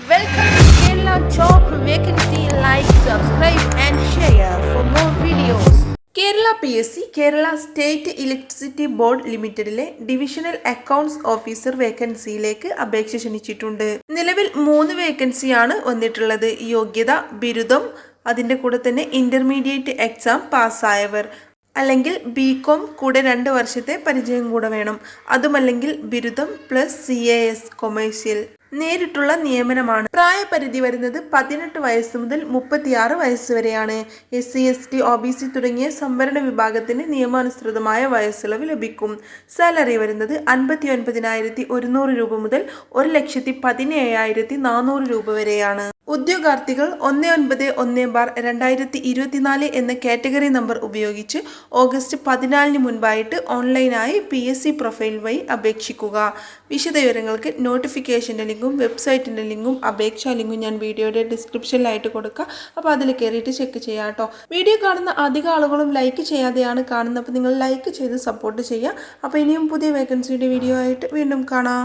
Welcome to Kerala Job Vacancy. Like, subscribe, and share for more videos. Kerala P S C Kerala state electricity board ലിമിറ്റഡിലെ divisional accounts officer വേക്കൻസിയിലേക്ക് അപേക്ഷ ക്ഷണിച്ചിട്ടുണ്ട് നിലവിൽ മൂന്ന് വേക്കൻസിയാണ് വന്നിട്ടുള്ളത് യോഗ്യത ബിരുദം അതിന്റെ കൂടെ തന്നെ ഇന്റർമീഡിയറ്റ് എക്സാം പാസ്സായവർ അല്ലെങ്കിൽ ബി കോം കൂടെ രണ്ട് വർഷത്തെ പരിചയം കൂടെ വേണം അതുമല്ലെങ്കിൽ ബിരുദം plus C A S commercial നേരിട്ടുള്ള നിയമനമാണ്. പ്രായപരിധി വരുന്നത് പതിനെട്ട് വയസ്സ് മുതൽ മുപ്പത്തിയാറ് വയസ്സ് വരെയാണ്. S C S T O B C തുടങ്ങിയ സംവരണ വിഭാഗത്തിന് നിയമാനുസൃതമായ വയസ്സിളവ് ലഭിക്കും. സാലറി വരുന്നത് അൻപത്തി ഒൻപതിനായിരത്തി ഒരുന്നൂറ് രൂപ മുതൽ ഒരു ലക്ഷത്തി പതിനേഴായിരത്തി നാനൂറ് രൂപ വരെയാണ്. ഉദ്യോഗാർത്ഥികൾ ഒന്ന് ഒൻപത് ഒന്ന് ബാർ രണ്ടായിരത്തി ഇരുപത്തിനാല് എന്ന കാറ്റഗറി നമ്പർ ഉപയോഗിച്ച് ഓഗസ്റ്റ് പതിനാലിന് മുൻപായിട്ട് ഓൺലൈനായി പി എസ് സി പ്രൊഫൈൽ വഴി അപേക്ഷിക്കുക. വിശദവിവരങ്ങൾക്ക് നോട്ടിഫിക്കേഷന്റെ ലിങ്കും വെബ്സൈറ്റിന്റെ ലിങ്കും അപേക്ഷാ ലിങ്കും ഞാൻ വീഡിയോയുടെ ഡിസ്ക്രിപ്ഷനിലായിട്ട് കൊടുക്കുക അപ്പോൾ അതിൽ കയറിയിട്ട് ചെക്ക് ചെയ്യാം കേട്ടോ വീഡിയോ കാണുന്ന അധിക ആളുകളും ലൈക്ക് ചെയ്യാതെയാണ് കാണുന്നത്. അപ്പോൾ നിങ്ങൾ ലൈക്ക് ചെയ്ത് സപ്പോർട്ട് ചെയ്യുക. അപ്പോൾ ഇനിയും പുതിയ വേക്കൻസിയുടെ വീഡിയോ ആയിട്ട് വീണ്ടും കാണാം.